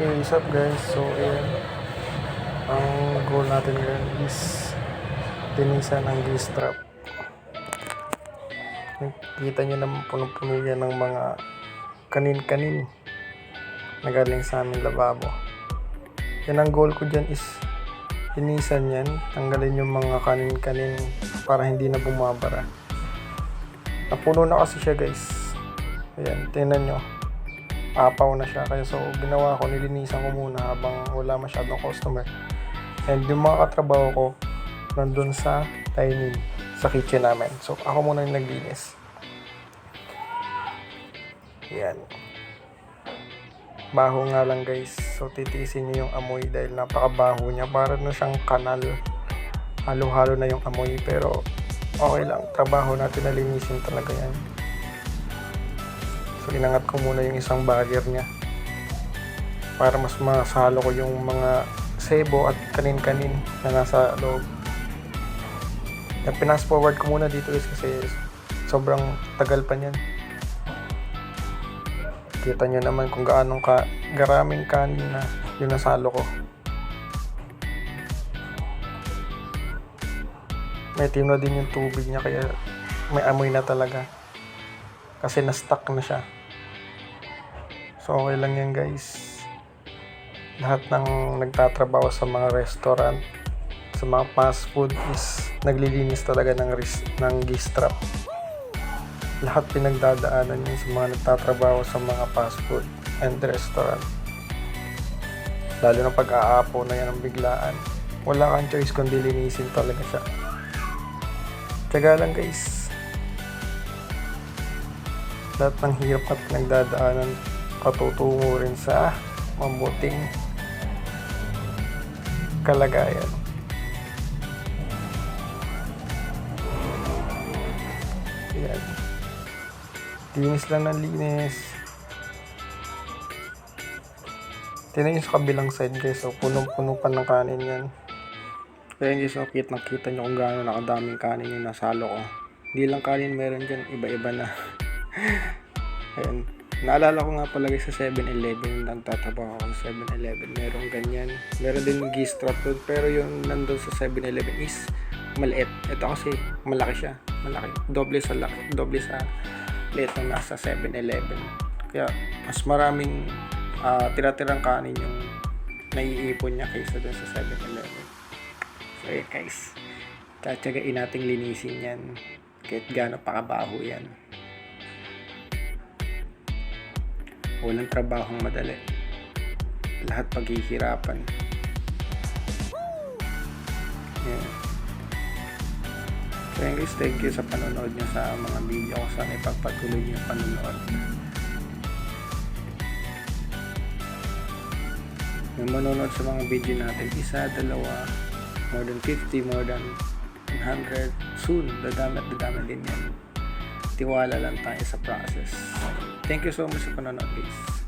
Hey, what's up guys? So, ayan. Ang goal natin ngayon is linisan ng G-strap. Kita nyo naman punong-puno yan ng mga kanin-kanin na galing sa aming lababo. Yan ang goal ko dyan is linisan yan. Tanggalin yung mga kanin-kanin para hindi na bumabara. Napuno na kasi siya guys. Ayan, tingnan nyo apaw na siya. Kaya so, ginawa ko, nilinisan ko muna habang wala masyadong customer. And yung mga katrabaho ko, nandun sa dining, sa kitchen namin. So, ako muna yung naglinis. Yan. Baho nga lang guys. So, titiisin nyo yung amoy dahil napakabaho niya. Para na siyang kanal. Halo-halo na yung amoy. Pero, okay lang. Trabaho natin na linisin talaga yan. So, inangat ko muna yung isang barrier niya. Para mas masalo ko yung mga sebo at kanin-kanin na nasa loob. Yung pinas forward ko muna dito is kasi sobrang tagal pa niyan. Kita nyo naman kung gaano ka garaming kanin na yung nasalo ko. May na din yung tubig niya kaya may amoy na talaga kasi na-stuck na siya. So, okay lang yan guys. Lahat ng nagtatrabaho sa mga restaurant, sa mga fast food is naglilinis talaga ng, ris- ng G-strap. Lahat pinagdadaanan yun sa mga nagtatrabaho sa mga fast food and restaurant. Lalo na pag-aapo na yan ng biglaan. Wala kang choice kundi linisin talaga siya. Tiyaga lang guys lahat ng hirap at nagdadaanan patutungo rin sa mabuting kalagayan. Yan. Linis lang ng linis. Tingnan nyo sa kabilang side guys. So, punong-puno pa ng kanin yan. Kaya guys, so, kita, nakita nyo kung gaano nakadaming kanin yung nasalo ko. Hindi lang kanin meron dyan, iba-iba na. Ayan. Naalala ko nga pala sa 7-Eleven, nagtatrabaho ako sa 7-Eleven. Merong ganyan. Meron din G-strap doon. Pero yung nandun sa 7-Eleven is maliit. Ito kasi malaki siya. Malaki. Doble sa laki. Doble sa liit ng nasa 7-Eleven. Kaya mas maraming ah, tira-tirang kanin yung naiipon niya kaysa dun sa 7-Eleven. So yeah guys. Tatsagain nating linisin yan. Kahit gaano pa kabaho yan. Walang trabahong madali. Lahat paghihirapan. Yan. So yun thank you sa panonood nyo sa mga video ko. Sana ipagpatuloy nyo panonood. Yung manonood sa mga video natin, isa, dalawa, more than 50, more than 100. Soon, dadami at dadami din yan. Tiwala lang tayo sa process. Thank you so much sa panonood guys.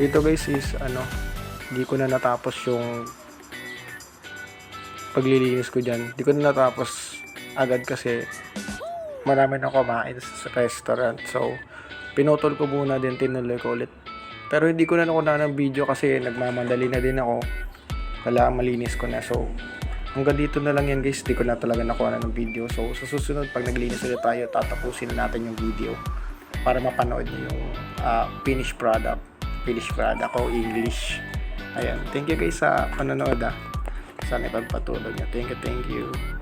Dito guys is ano, hindi ko na natapos yung paglilinis ko dyan. Hindi ko na natapos agad kasi marami na kumain sa restaurant. So, pinutol ko muna din, tinuloy ko ulit. Pero hindi ko na nakuha ng video kasi nagmamadali na din ako. Kailangan malinis ko na. So, hanggang dito na lang yan guys. Hindi ko na talaga nakuha na ng video. So, sa susunod, pag naglinis ulit tayo, tatapusin na natin yung video para mapanood niyo yung ah, finished product. Finished product o English. Ayan. Thank you guys sa panonood ah. Sana ipagpatuloy niyo. Thank you, thank you.